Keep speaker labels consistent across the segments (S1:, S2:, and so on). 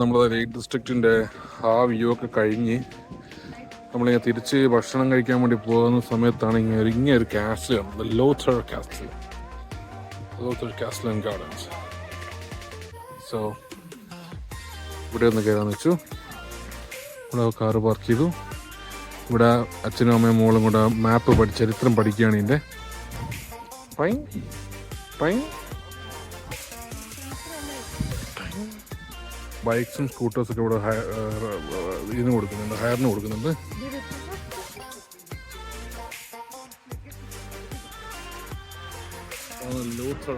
S1: നമ്മൾ ലേക്ക് ഡിസ്ട്രിക്റ്റിന്റെ ആ വ്യൂ ഒക്കെ കഴിഞ്ഞ് നമ്മളിങ്ങനെ തിരിച്ച് ഭക്ഷണം കഴിക്കാൻ വേണ്ടി പോകുന്ന സമയത്താണ് ഇങ്ങനെ ഒരു ഇങ്ങനെ ഒരു കാസ്റ്റിൽ കാണുന്നത്. Lowther castle Lowther castle and gardens so ഇവിടെ ഒന്ന് കയറാന്ന് വെച്ചു. ഇവിടെ കാറ് പാർക്ക് ചെയ്തു. ഇവിടെ അച്ഛനും അമ്മയും മോളും കൂടെ മാപ്പ് പഠിച്ച ചരിത്രം പഠിക്കുകയാണ് ഇതിന്റെ പൈൻ പൈൻ ബൈക്സും സ്കൂട്ടേഴ്സും ഒക്കെ ഇവിടെ ഇതിന് കൊടുക്കുന്നുണ്ട് ഹയറിന് കൊടുക്കുന്നുണ്ട്. ലൂത്തർ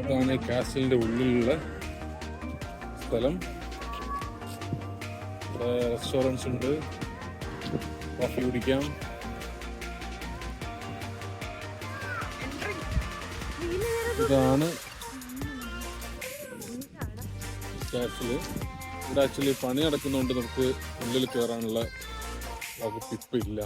S1: ഇതാണ് ഈ കാസ്റ്റലിന്റെ ഉള്ളിലുള്ള സ്ഥലം. റെസ്റ്റോറൻസ് ഉണ്ട്. കോഫി കുടിക്കാം ഇതാണ്. കാസിൽ ഇവിടെ ആക്ച്വലി പണി നടക്കുന്നതുകൊണ്ട് നമുക്ക് ഉള്ളിൽ കയറാനുള്ള വകുപ്പിപ്പില്ല